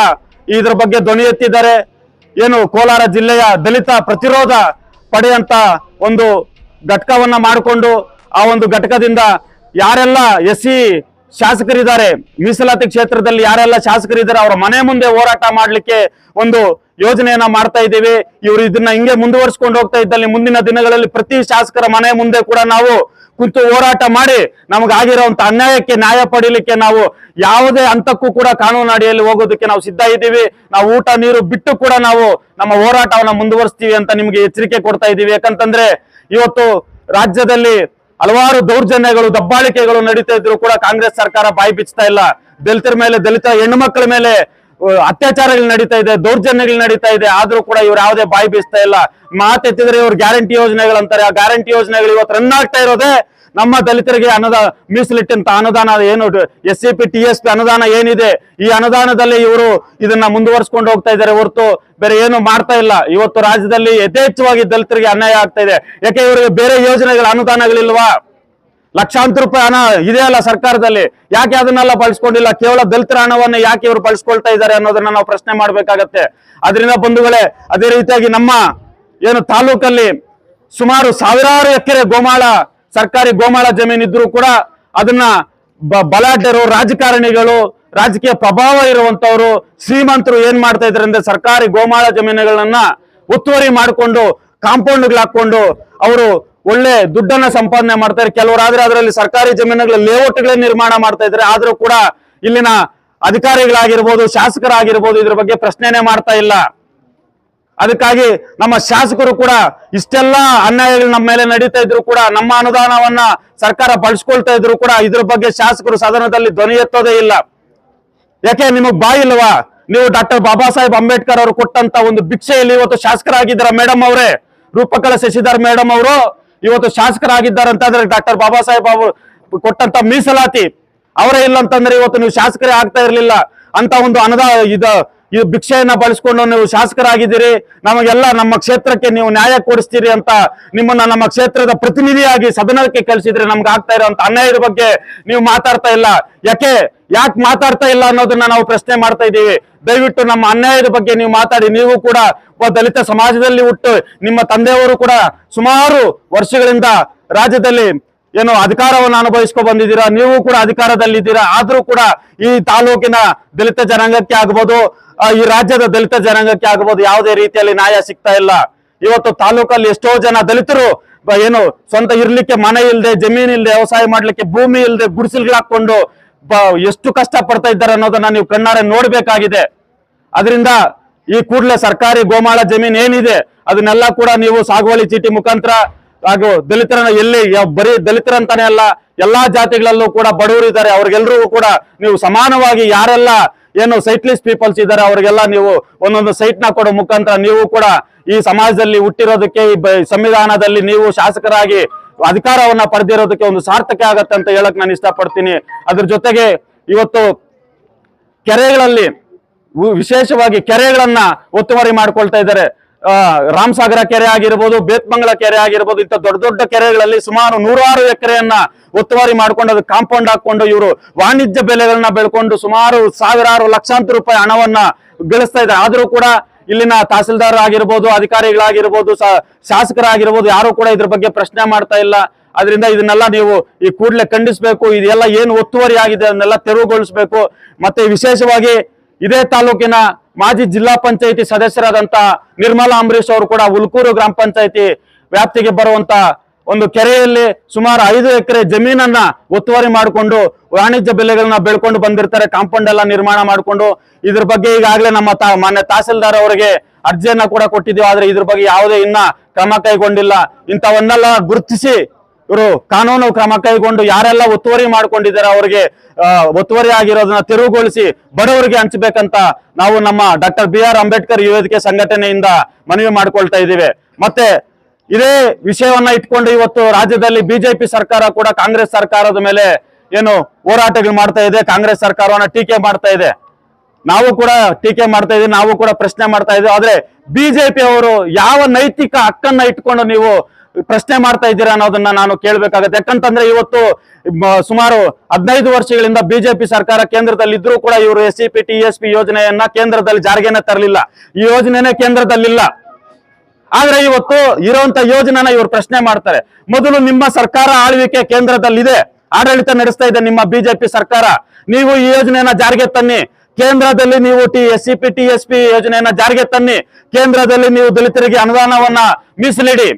ಇದ್ರ ಬಗ್ಗೆ ಧ್ವನಿ ಎತ್ತಿದ್ದಾರೆ. ಏನು ಕೋಲಾರ ಜಿಲ್ಲೆಯ ದಲಿತ ಪ್ರತಿರೋಧ ಪಡೆಯಂತ ಒಂದು ಘಟಕವನ್ನ ಮಾಡಿಕೊಂಡು ಆ ಒಂದು ಘಟಕದಿಂದ ಯಾರೆಲ್ಲ ಎಸ್ ಸಿ ಶಾಸಕರಿದ್ದಾರೆ. ಮೀಸಲಾತಿ ಕ್ಷೇತ್ರದಲ್ಲಿ ಯಾರೆಲ್ಲ ಶಾಸಕರಿದ್ದಾರೆ ಅವರ ಮನೆ ಮುಂದೆ ಹೋರಾಟ ಮಾಡಲಿಕ್ಕೆ ಒಂದು ಯೋಜನೆಯನ್ನ ಮಾಡ್ತಾ ಇದ್ದೀವಿ. ಇವರು ಇದನ್ನ ಹಿಂಗೆ ಮುಂದುವರಿಸಿಕೊಂಡು ಹೋಗ್ತಾ ಇದ್ದಲ್ಲಿ ಮುಂದಿನ ದಿನಗಳಲ್ಲಿ ಪ್ರತಿ ಶಾಸಕರ ಮನೆ ಮುಂದೆ ಕೂಡ ನಾವು ಕುಂತು ಹೋರಾಟ ಮಾಡಿ ನಮಗಾಗಿರುವಂತ ಅನ್ಯಾಯಕ್ಕೆ ನ್ಯಾಯ ಪಡೀಲಿಕ್ಕೆ ನಾವು ಯಾವುದೇ ಹಂತಕ್ಕೂ ಕೂಡ ಕಾನೂನು ಅಡಿಯಲ್ಲಿ ಹೋಗೋದಕ್ಕೆ ನಾವು ಸಿದ್ಧ ಇದ್ದೀವಿ. ನಾವು ಊಟ, ನೀರು ಬಿಟ್ಟು ಕೂಡ ನಾವು ನಮ್ಮ ಹೋರಾಟವನ್ನ ಮುಂದುವರಿಸ್ತೀವಿ ಅಂತ ನಿಮ್ಗೆ ಎಚ್ಚರಿಕೆ ಕೊಡ್ತಾ ಇದ್ದೀವಿ. ಯಾಕಂತಂದ್ರೆ ಇವತ್ತು ರಾಜ್ಯದಲ್ಲಿ ಹಲವಾರು ದೌರ್ಜನ್ಯಗಳು, ದಬ್ಬಾಳಿಕೆಗಳು ನಡೀತಾ ಇದ್ರು ಕೂಡ ಕಾಂಗ್ರೆಸ್ ಸರ್ಕಾರ ಬಾಯಿ ಬಿಚ್ತಾ ಇಲ್ಲ. ದಲಿತರ ಮೇಲೆ, ದಲಿತ ಹೆಣ್ಣು ಮಕ್ಕಳ ಮೇಲೆ ಅತ್ಯಾಚಾರಗಳು ನಡೀತಾ ಇದೆ, ದೌರ್ಜನ್ಯಗಳು ನಡೀತಾ ಇದೆ. ಆದ್ರೂ ಕೂಡ ಇವ್ರು ಯಾವುದೇ ಬಾಯಿ ಬೀಸ್ತಾ ಇಲ್ಲ. ಮಾತೆತ್ತಿದ್ರೆ ಇವ್ರು ಗ್ಯಾರಂಟಿ ಯೋಜನೆಗಳು ಅಂತಾರೆ ಆ ಗ್ಯಾರಂಟಿ ಯೋಜನೆಗಳು ಇವತ್ತು ರನ್ ಆಗ್ತಾ ಇರೋದೇ ನಮ್ಮ ದಲಿತರಿಗೆ ಅನುದಾನ ಮೀಸಲಿಟ್ಟಂತ ಅನುದಾನ ಏನು S C P T S P ಅನುದಾನ ಏನಿದೆ? ಈ ಅನುದಾನದಲ್ಲಿ ಇವರು ಇದನ್ನ ಮುಂದುವರಿಸಿಕೊಂಡು ಹೋಗ್ತಾ ಇದ್ದಾರೆ ಹೊರತು ಬೇರೆ ಏನು ಮಾಡ್ತಾ ಇಲ್ಲ. ಇವತ್ತು ರಾಜ್ಯದಲ್ಲಿ ಯಥೇಚ್ಛವಾಗಿ ದಲಿತರಿಗೆ ಅನ್ಯಾಯ ಆಗ್ತಾ ಇದೆ. ಯಾಕೆ ಇವರಿಗೆ ಬೇರೆ ಯೋಜನೆಗಳ ಅನುದಾನಗಳಿಲ್ವಾ? ಲಕ್ಷಾಂತರ ರೂಪಾಯಿ ಹಣ ಇದೆಯಲ್ಲ ಸರ್ಕಾರದಲ್ಲಿ. ಯಾಕೆ ಅದನ್ನೆಲ್ಲ ಬಳಸ್ಕೊಂಡಿಲ್ಲ? ಕೇವಲ ದಲಿತರ ಹಣವನ್ನು ಯಾಕೆ ಇವರು ಬಳಸ್ಕೊಳ್ತಾ ಇದ್ದಾರೆ ಅನ್ನೋದನ್ನ ನಾವು ಪ್ರಶ್ನೆ ಮಾಡ್ಬೇಕಾಗತ್ತೆ. ಅದರಿಂದ ಬಂಧುಗಳೇ, ಅದೇ ರೀತಿಯಾಗಿ ನಮ್ಮ ಏನು ತಾಲೂಕಲ್ಲಿ ಸುಮಾರು ಸಾವಿರಾರು ಎಕರೆ ಗೋಮಾಳ ಸರ್ಕಾರಿ ಗೋಮಾಳ ಜಮೀನು ಇದ್ರು ಕೂಡ ಅದನ್ನ ಬಲಾಢ್ಯರು, ರಾಜಕಾರಣಿಗಳು, ರಾಜಕೀಯ ಪ್ರಭಾವ ಇರುವಂತವರು, ಶ್ರೀಮಂತರು ಏನ್ ಮಾಡ್ತಾ ಇದ್ದಾರೆ ಅಂದ್ರೆ ಸರ್ಕಾರಿ ಗೋಮಾಳ ಜಮೀನುಗಳನ್ನ ಒತ್ತುವರಿ ಮಾಡಿಕೊಂಡು ಕಾಂಪೌಂಡ್ಗಳು ಹಾಕೊಂಡು ಅವರು ಒಳ್ಳೆ ದುಡ್ಡನ್ನ ಸಂಪಾದನೆ ಮಾಡ್ತಾರೆ ಕೆಲವರಾದ್ರೆ ಅದರಲ್ಲಿ ಸರ್ಕಾರಿ ಜಮೀನುಗಳ ಲೇಔಟ್ಗಳೇ ನಿರ್ಮಾಣ ಮಾಡ್ತಾ ಇದ್ದಾರೆ. ಆದ್ರೂ ಕೂಡ ಇಲ್ಲಿನ ಅಧಿಕಾರಿಗಳಾಗಿರ್ಬೋದು, ಶಾಸಕರಾಗಿರ್ಬೋದು ಇದ್ರ ಬಗ್ಗೆ ಪ್ರಶ್ನೆನೇ ಮಾಡ್ತಾ ಇಲ್ಲ. ಅದಕ್ಕಾಗಿ ನಮ್ಮ ಶಾಸಕರು ಕೂಡ ಇಷ್ಟೆಲ್ಲ ಅನ್ಯಾಯಗಳು ನಮ್ಮ ಮೇಲೆ ನಡೀತಾ ಇದ್ರು ಕೂಡ, ನಮ್ಮ ಅನುದಾನವನ್ನ ಸರ್ಕಾರ ಬಳಸ್ಕೊಳ್ತಾ ಇದ್ರು ಕೂಡ ಇದ್ರ ಬಗ್ಗೆ ಶಾಸಕರು ಸದನದಲ್ಲಿ ಧ್ವನಿ ಎತ್ತೋದೇ ಇಲ್ಲ. ಯಾಕೆ, ನಿಮಗ್ ಬಾಯಿ ಇಲ್ವಾ? ನೀವು ಡಾಕ್ಟರ್ ಬಾಬಾ ಸಾಹೇಬ್ ಅಂಬೇಡ್ಕರ್ ಅವರು ಕೊಟ್ಟಂತ ಒಂದು ಭಿಕ್ಷೆಯಲ್ಲಿ ಇವತ್ತು ಶಾಸಕರಾಗಿದ್ದಾರೆ ಮೇಡಮ್ ಅವರೇ? ರೂಪಕಲಾ ಶಶಿಧರ್ ಮೇಡಮ್ ಅವರು ಇವತ್ತು ಶಾಸಕರಾಗಿದ್ದಾರೆ ಅಂತಂದ್ರೆ ಡಾಕ್ಟರ್ ಬಾಬಾ ಸಾಹೇಬ್ ಅವರು ಕೊಟ್ಟಂತ ಮೀಸಲಾತಿ. ಅವರೇ ಇಲ್ಲ ಅಂತಂದ್ರೆ ಇವತ್ತು ನೀವು ಶಾಸಕರೇ ಆಗ್ತಾ ಇರ್ಲಿಲ್ಲ. ಅಂತ ಒಂದು ಅನುದಾನ ಇದ ಇದು ಭಿಕ್ಷೆಯನ್ನ ಬಳಸ್ಕೊಂಡು ನೀವು ಶಾಸಕರಾಗಿದ್ದೀರಿ. ನಮಗೆಲ್ಲ ನಮ್ಮ ಕ್ಷೇತ್ರಕ್ಕೆ ನೀವು ನ್ಯಾಯ ಕೊಡಿಸ್ತೀರಿ ಅಂತ ನಿಮ್ಮನ್ನ ನಮ್ಮ ಕ್ಷೇತ್ರದ ಪ್ರತಿನಿಧಿಯಾಗಿ ಸದನಕ್ಕೆ ಕಳಿಸಿದ್ರೆ ನಮ್ಗೆ ಆಗ್ತಾ ಇರೋ ಅನ್ಯಾಯದ ಬಗ್ಗೆ ನೀವು ಮಾತಾಡ್ತಾ ಇಲ್ಲ. ಯಾಕೆ? ಯಾಕೆ ಮಾತಾಡ್ತಾ ಇಲ್ಲ ಅನ್ನೋದನ್ನ ನಾವು ಪ್ರಶ್ನೆ ಮಾಡ್ತಾ ಇದ್ದೀವಿ. ದಯವಿಟ್ಟು ನಮ್ಮ ಅನ್ಯಾಯದ ಬಗ್ಗೆ ನೀವು ಮಾತಾಡಿ. ನೀವು ಕೂಡ ದಲಿತ ಸಮಾಜದಲ್ಲಿ ಹುಟ್ಟು. ನಿಮ್ಮ ತಂದೆಯವರು ಕೂಡ ಸುಮಾರು ವರ್ಷಗಳಿಂದ ರಾಜ್ಯದಲ್ಲಿ ಏನು ಅಧಿಕಾರವನ್ನು ಅನುಭವಿಸ್ಕೊ ಬಂದಿದ್ದೀರಾ? ನೀವು ಕೂಡ ಅಧಿಕಾರದಲ್ಲಿದ್ದೀರಾ? ಆದ್ರೂ ಕೂಡ ಈ ತಾಲೂಕಿನ ದಲಿತ ಜನಾಂಗಕ್ಕೆ ಆಗ್ಬೋದು ಈ ರಾಜ್ಯದ ದಲಿತ ಜನಾಂಗಕ್ಕೆ ಆಗ್ಬೋದು ಯಾವುದೇ ರೀತಿಯಲ್ಲಿ ನ್ಯಾಯ ಸಿಗ್ತಾ ಇಲ್ಲ. ಇವತ್ತು ತಾಲೂಕಲ್ಲಿ ಎಷ್ಟೋ ಜನ ದಲಿತರು ಏನು ಸ್ವಂತ ಇರ್ಲಿಕ್ಕೆ ಮನೆ ಇಲ್ಲದೆ ಜಮೀನ್ ಇಲ್ಲದೆ ವ್ಯವಸಾಯ ಮಾಡ್ಲಿಕ್ಕೆ ಭೂಮಿ ಇಲ್ಲದೆ ಗುಡಿಸಲ್ಗಳಾಕೊಂಡು ಎಷ್ಟು ಕಷ್ಟ ಪಡ್ತಾ ಇದ್ದಾರೆ ಅನ್ನೋದನ್ನ ನೀವು ಕಣ್ಣಾರೆ ನೋಡ್ಬೇಕಾಗಿದೆ. ಅದರಿಂದ ಈ ಕೂಡಲೇ ಸರ್ಕಾರಿ ಗೋಮಾಳ ಜಮೀನ್ ಏನಿದೆ, ಅದನ್ನೆಲ್ಲ ಕೂಡ ನೀವು ಸಾಗುವಳಿ ಚೀಟಿ ಮುಖಾಂತರ ಹಾಗೂ ದಲಿತರನ್ನ ಎಲ್ಲಿ ಬರೀ ದಲಿತರಂತಾನೆ ಅಲ್ಲ, ಎಲ್ಲಾ ಜಾತಿಗಳಲ್ಲೂ ಕೂಡ ಬಡವರು ಇದ್ದಾರೆ. ಅವ್ರಿಗೆಲ್ರಿಗೂ ಕೂಡ ನೀವು ಸಮಾನವಾಗಿ ಯಾರೆಲ್ಲ ಏನು ಸೈಟ್ಲಿಸ್ಟ್ ಪೀಪಲ್ಸ್ ಇದ್ದಾರೆ, ಅವ್ರಿಗೆಲ್ಲ ನೀವು ಒಂದೊಂದು ಸೈಟ್ನ ಕೊಡೋ ಮುಖಾಂತರ ನೀವು ಕೂಡ ಈ ಸಮಾಜದಲ್ಲಿ ಹುಟ್ಟಿರೋದಕ್ಕೆ, ಈ ಸಂವಿಧಾನದಲ್ಲಿ ನೀವು ಶಾಸಕರಾಗಿ ಅಧಿಕಾರವನ್ನ ಪಡೆದಿರೋದಕ್ಕೆ ಒಂದು ಸಾರ್ಥಕ ಆಗತ್ತೆ ಅಂತ ಹೇಳಕ್ ನಾನು ಇಷ್ಟಪಡ್ತೀನಿ. ಅದ್ರ ಜೊತೆಗೆ ಇವತ್ತು ಕೆರೆಗಳಲ್ಲಿ ವಿಶೇಷವಾಗಿ ಕೆರೆಗಳನ್ನ ಒತ್ತುವರಿ ಮಾಡ್ಕೊಳ್ತಾ ಇದ್ದಾರೆ. ರಾಮಸಾಗರ ಕೆರೆ ಆಗಿರ್ಬೋದು, ಬೇತ್ಮಂಗಲ ಕೆರೆ ಆಗಿರ್ಬೋದು, ಇಂಥ ದೊಡ್ಡ ದೊಡ್ಡ ಕೆರೆಗಳಲ್ಲಿ ಸುಮಾರು ನೂರಾರು ಎಕರೆಯನ್ನ ಒತ್ತುವರಿ ಮಾಡ್ಕೊಂಡು ಅದು ಕಾಂಪೌಂಡ್ ಹಾಕೊಂಡು ಇವರು ವಾಣಿಜ್ಯ ಬೆಲೆಗಳನ್ನ ಬೆಳ್ಕೊಂಡು ಸುಮಾರು ಸಾವಿರಾರು ಲಕ್ಷಾಂತರ ರೂಪಾಯಿ ಹಣವನ್ನ ಗಳಿಸ್ತಾ ಇದ್ದಾರೆ. ಆದರೂ ಕೂಡ ಇಲ್ಲಿನ ತಹಸೀಲ್ದಾರ್ ಆಗಿರ್ಬೋದು, ಅಧಿಕಾರಿಗಳಾಗಿರ್ಬೋದು ಶಾಸಕರಾಗಿರ್ಬೋದು, ಯಾರು ಕೂಡ ಇದ್ರ ಬಗ್ಗೆ ಪ್ರಶ್ನೆ ಮಾಡ್ತಾ ಇಲ್ಲ. ಅದರಿಂದ ಇದನ್ನೆಲ್ಲ ನೀವು ಈ ಕೂಡಲೇ ಖಂಡಿಸಬೇಕು. ಇದೆಲ್ಲ ಏನು ಒತ್ತುವರಿ ಆಗಿದೆ ಅದನ್ನೆಲ್ಲ ತೆರವುಗೊಳಿಸಬೇಕು. ಮತ್ತೆ ವಿಶೇಷವಾಗಿ ಇದೇ ತಾಲೂಕಿನ ಮಾಜಿ ಜಿಲ್ಲಾ ಪಂಚಾಯಿತಿ ಸದಸ್ಯರಾದಂತ ನಿರ್ಮಲಾ ಅಂಬರೀಶ್ ಅವರು ಕೂಡ ಉಲ್ಕೂರು ಗ್ರಾಮ ಪಂಚಾಯಿತಿ ವ್ಯಾಪ್ತಿಗೆ ಬರುವಂತ ಒಂದು ಕೆರೆಯಲ್ಲಿ ಸುಮಾರು ಐದು ಎಕರೆ ಜಮೀನನ್ನ ಒತ್ತುವರಿ ಮಾಡಿಕೊಂಡು ವಾಣಿಜ್ಯ ಬೆಲೆಗಳನ್ನ ಬೆಳ್ಕೊಂಡು ಬಂದಿರ್ತಾರೆ, ಕಾಂಪೌಂಡ್ ಎಲ್ಲ ನಿರ್ಮಾಣ ಮಾಡಿಕೊಂಡು. ಇದ್ರ ಬಗ್ಗೆ ಈಗಾಗಲೇ ನಮ್ಮ ಮಾನ್ಯ ತಹಸೀಲ್ದಾರ್ ಅವರಿಗೆ ಅರ್ಜಿಯನ್ನ ಕೂಡ ಕೊಟ್ಟಿದ್ದೀವಿ. ಆದ್ರೆ ಇದ್ರ ಬಗ್ಗೆ ಯಾವುದೇ ಇನ್ನ ಕ್ರಮ ಕೈಗೊಂಡಿಲ್ಲ. ಇಂಥವನ್ನೆಲ್ಲ ಗುರುತಿಸಿ ಇವರು ಕಾನೂನು ಕ್ರಮ ಕೈಗೊಂಡು ಯಾರೆಲ್ಲ ಒತ್ತುವರಿ ಮಾಡ್ಕೊಂಡಿದ್ದಾರೆ ಅವರಿಗೆ ಒತ್ತುವರಿ ಆಗಿರೋದನ್ನ ತೆರವುಗೊಳಿಸಿ ಬಡವರಿಗೆ ಹಂಚಬೇಕಂತ ನಾವು ನಮ್ಮ ಡಾಕ್ಟರ್ ಬಿ ಆರ್ ಅಂಬೇಡ್ಕರ್ ಯುವತಿಕೆ ಸಂಘಟನೆಯಿಂದ ಮನವಿ ಮಾಡ್ಕೊಳ್ತಾ ಇದ್ದೀವಿ. ಮತ್ತೆ ಇದೇ ವಿಷಯವನ್ನ ಇಟ್ಕೊಂಡು ಇವತ್ತು ರಾಜ್ಯದಲ್ಲಿ ಬಿಜೆಪಿ ಸರ್ಕಾರ ಕೂಡ ಕಾಂಗ್ರೆಸ್ ಸರ್ಕಾರದ ಮೇಲೆ ಏನು ಹೋರಾಟಗಳು ಮಾಡ್ತಾ ಇದೆ, ಕಾಂಗ್ರೆಸ್ ಸರ್ಕಾರವನ್ನ ಟೀಕೆ ಮಾಡ್ತಾ ಇದೆ. ನಾವು ಕೂಡ ಟೀಕೆ ಮಾಡ್ತಾ ಇದೀವಿ ನಾವು ಕೂಡ ಪ್ರಶ್ನೆ ಮಾಡ್ತಾ ಇದ್ದೀವಿ. ಆದ್ರೆ ಬಿಜೆಪಿ ಅವರು ಯಾವ ನೈತಿಕ ಹಕ್ಕನ್ನ ಇಟ್ಕೊಂಡು ನೀವು ಪ್ರಶ್ನೆ ಮಾಡ್ತಾ ಇದ್ದೀರಾ ಅನ್ನೋದನ್ನ ನಾನು ಕೇಳ್ಬೇಕಾಗತ್ತೆ. ಯಾಕಂತಂದ್ರೆ ಇವತ್ತು ಸುಮಾರು ಹದಿನೈದು ವರ್ಷಗಳಿಂದ ಬಿಜೆಪಿ ಸರ್ಕಾರ ಕೇಂದ್ರದಲ್ಲಿ ಇದ್ರೂ ಕೂಡ ಇವರು S C P T S P ಯೋಜನೆಯನ್ನ ಕೇಂದ್ರದಲ್ಲಿ ಜಾರಿಗೆನ ತರಲಿಲ್ಲ. ಈ ಯೋಜನೆನೇ ಕೇಂದ್ರದಲ್ಲಿಲ್ಲ. ಆದ್ರೆ ಇವತ್ತು ಇರುವಂತ ಯೋಜನೆನ ಇವರು ಪ್ರಶ್ನೆ ಮಾಡ್ತಾರೆ. ಮೊದಲು ನಿಮ್ಮ ಸರ್ಕಾರ ಆಳ್ವಿಕೆ ಕೇಂದ್ರದಲ್ಲಿದೆ. ಆಡಳಿತ ನಡೆಸ್ತಾ ಇದೆ ನಿಮ್ಮ ಬಿಜೆಪಿ ಸರ್ಕಾರ. ನೀವು ಈ ಯೋಜನೆಯನ್ನ ಜಾರಿಗೆ ತನ್ನಿ. ಕೇಂದ್ರದಲ್ಲಿ ನೀವು T S C P T S P ಯೋಜನೆಯನ್ನ ಜಾರಿಗೆ ತನ್ನಿ. ಕೇಂದ್ರದಲ್ಲಿ ನೀವು ದಲಿತರಿಗೆ ಅನುದಾನವನ್ನ ಮೀಸಲಿಡಿ.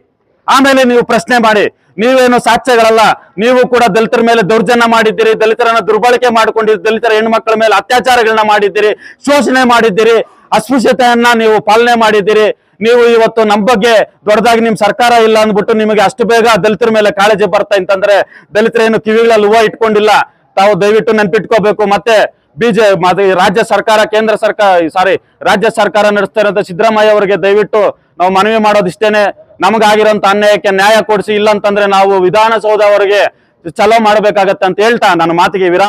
ಆಮೇಲೆ ನೀವು ಪ್ರಶ್ನೆ ಮಾಡಿ. ನೀವೇನು ಸಾಕ್ಷ್ಯಗಳಲ್ಲ, ನೀವು ಕೂಡ ದಲಿತರ ಮೇಲೆ ದೌರ್ಜನ್ಯ ಮಾಡಿದ್ದೀರಿ, ದಲಿತರನ್ನ ದುರ್ಬಳಕೆ ಮಾಡಿಕೊಂಡಿರಿ ದಲಿತರ ಹೆಣ್ಮಕ್ಳ ಮೇಲೆ ಅತ್ಯಾಚಾರಗಳನ್ನ ಮಾಡಿದ್ದೀರಿ, ಶೋಷಣೆ ಮಾಡಿದ್ದೀರಿ, ಅಸ್ಪೃಶ್ಯತೆಯನ್ನ ನೀವು ಪಾಲನೆ ಮಾಡಿದ್ದೀರಿ, ನೀವು ಇವತ್ತು ನಮ್ಮ ಬಗ್ಗೆ ದೊಡ್ಡದಾಗಿ ನಿಮ್ ಸರ್ಕಾರ ಇಲ್ಲ ಅಂದ್ಬಿಟ್ಟು ನಿಮಗೆ ಅಷ್ಟು ಬೇಗ ದಲಿತರ ಮೇಲೆ ಕಾಳಜಿ ಬರ್ತಾ ಅಂತಂದ್ರೆ ದಲಿತರೇನು ಕಿವಿಗಳಲ್ಲಿ ಹೂವ ಇಟ್ಕೊಂಡಿಲ್ಲ. ತಾವು ದಯವಿಟ್ಟು ನೆನ್ಪಿಟ್ಕೋಬೇಕು. ಮತ್ತೆ ಬಿಜೆ ರಾಜ್ಯ ಸರ್ಕಾರ, ಕೇಂದ್ರ ಸರ್ಕಾರ ಸಾರಿ ರಾಜ್ಯ ಸರ್ಕಾರ ನಡೆಸ್ತಾ ಇರೋದ ಸಿದ್ದರಾಮಯ್ಯ ಅವರಿಗೆ ದಯವಿಟ್ಟು ನಾವು ಮನವಿ ಮಾಡೋದಿಷ್ಟೇನೆ. ನಮಗಾಗಿರೋಂಥ ಅನ್ಯಾಯಕ್ಕೆ ನ್ಯಾಯ ಕೊಡಿಸಿ ಇಲ್ಲ ಅಂತಂದ್ರೆ ನಾವು ವಿಧಾನಸೌಧವರೆಗೆ ಚಲೋ ಮಾಡ್ಬೇಕಾಗತ್ತೆ ಅಂತ ಹೇಳ್ತಾ ನನ್ನ ಮಾತಿಗೆ ವಿರಾಮ.